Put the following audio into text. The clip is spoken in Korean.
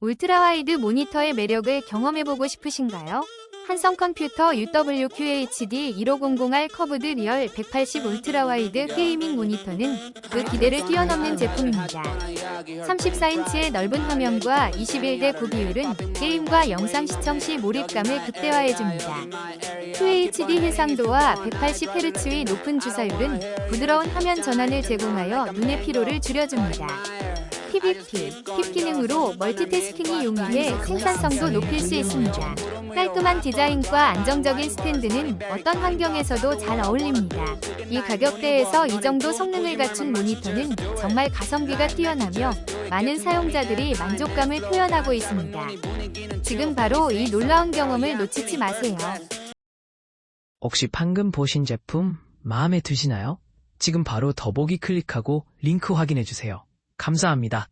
울트라와이드 모니터의 매력을 경험해보고 싶으신가요? 한성 컴퓨터 UWQHD 1500R 커브드 리얼 180 울트라와이드 게이밍 모니터는 그 기대를 뛰어넘는 제품입니다. 34인치의 넓은 화면과 21대 9 비율은 게임과 영상 시청 시 몰입감을 극대화해줍니다. QHD 해상도와 180Hz의 높은 주사율은 부드러운 화면 전환을 제공하여 눈의 피로를 줄여줍니다. PVP, 팁 기능으로 멀티태스킹이 용이해 생산성도 높일 수 있습니다. 깔끔한 디자인과 안정적인 스탠드는 어떤 환경에서도 잘 어울립니다. 이 가격대에서 이 정도 성능을 갖춘 모니터는 정말 가성비가 뛰어나며 많은 사용자들이 만족감을 표현하고 있습니다. 지금 바로 이 놀라운 경험을 놓치지 마세요. 혹시 방금 보신 제품 마음에 드시나요? 지금 바로 더보기 클릭하고 링크 확인해 주세요. 감사합니다.